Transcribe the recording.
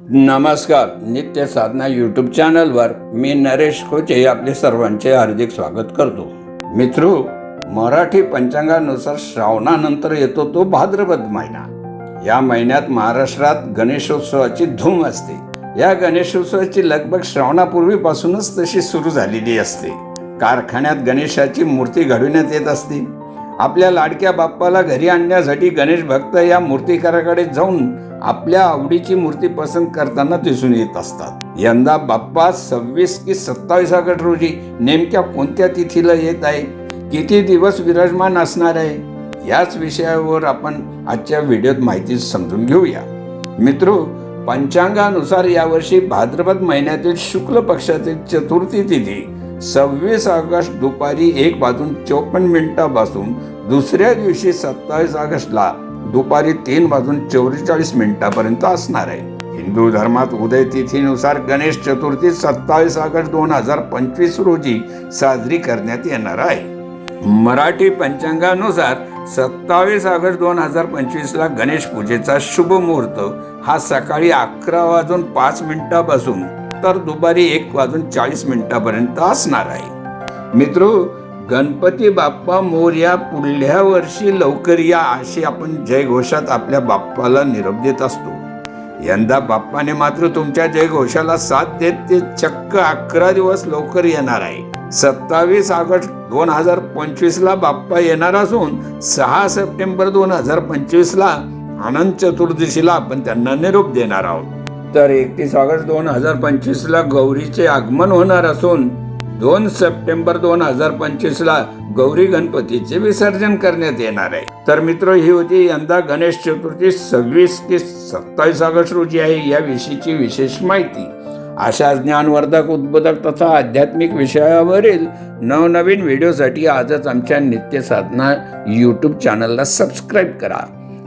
नमस्कार नित्य साधना यूट्यूब चॅनलवर मी नरेश खोचे आपले सर्वांचे हार्दिक स्वागत करतो. मित्रू मराठी पंचांगानुसार श्रावणानंतर येतो तो भाद्रपद महिना. या महिन्यात महाराष्ट्रात गणेशोत्सवाची धूम असते. या गणेशोत्सवाची लगबग श्रावणापूर्वीपासूनच तशी सुरू झालेली असते. कारखान्यात गणेशाची मूर्ती घडविण्यात येत असते. आपल्या लाडक्या बाप्पाला घरी आणण्यासाठी गणेश भक्त या मूर्तिकाराकडे जाऊन आपल्या आवडीची मूर्ती पसंत करताना दिसून येत असतात. यंदा बाप्पा सव्वीस की सत्तावीस ऑगस्ट रोजी नेमक्या कोणत्या तिथीला येत आहे? किती दिवस विराजमान असणार आहे? याच विषयावर आपण आजच्या व्हिडिओत माहिती समजून घेऊया. मित्र पंचांगानुसार यावर्षी भाद्रपद महिन्यातील शुक्ल पक्षातील चतुर्थी तिथी सव्वीस ऑगस्ट दुपारी एक वाजून चौपन्न मिनिटापासून दुसऱ्या दिवशी सत्तावीस ऑगस्टला दुपारी तीन वाजून चौवेचाळीस मिनिटापर्यंत असणार आहे. हिंदू धर्मात उदय तिथीनुसार गणेश चतुर्थी सत्तावीस ऑगस्ट दोन हजार पंचवीस रोजी साजरी करण्यात येणार आहे. मराठी पंचांगानुसार सत्तावीस ऑगस्ट दोन हजार पंचवीसला गणेश पूजेचा शुभ मुहूर्त हा सकाळी अकरा वाजून पाच मिनिटापासून तर दुपारी एक वाजून चाळीस मिनिटापर्यंत असणार आहे. मित्र गणपती बाप्पा मोर्या पुढल्या वर्षी लवकर या अशी आपण जयघोषात आपल्या बाप्पाला निरोप देत असतो. यंदा बाप्पाने मात्र तुमच्या जयघोषाला साथ देत ते चक्क अकरा दिवस लवकर येणार आहे. सत्तावीस ऑगस्ट दोन हजार पंचवीस ला बाप्पा येणार असून सहा सप्टेंबर दोन हजार पंचवीस ला अनंत चतुर्दशीला आपण त्यांना निरोप देणार आहोत. तर एकतीस ऑगस्ट दोन हजार पंचवीसला गौरीचे आगमन होणार असून दोन सप्टेंबर दोन हजार पंचवीसला गौरी गणपतीचे विसर्जन करण्यात येणार आहे. तर मित्र ही होती यंदा गणेश चतुर्थी सव्वीस ते सत्तावीस ऑगस्ट रोजी आहे या विषयीची विशेष माहिती. अशा ज्ञानवर्धक उद्बोधक तथा आध्यात्मिक विषयावरील नवनवीन व्हिडिओसाठी आजच आमच्या नित्य साधना यूट्यूब चॅनलला सबस्क्राईब करा.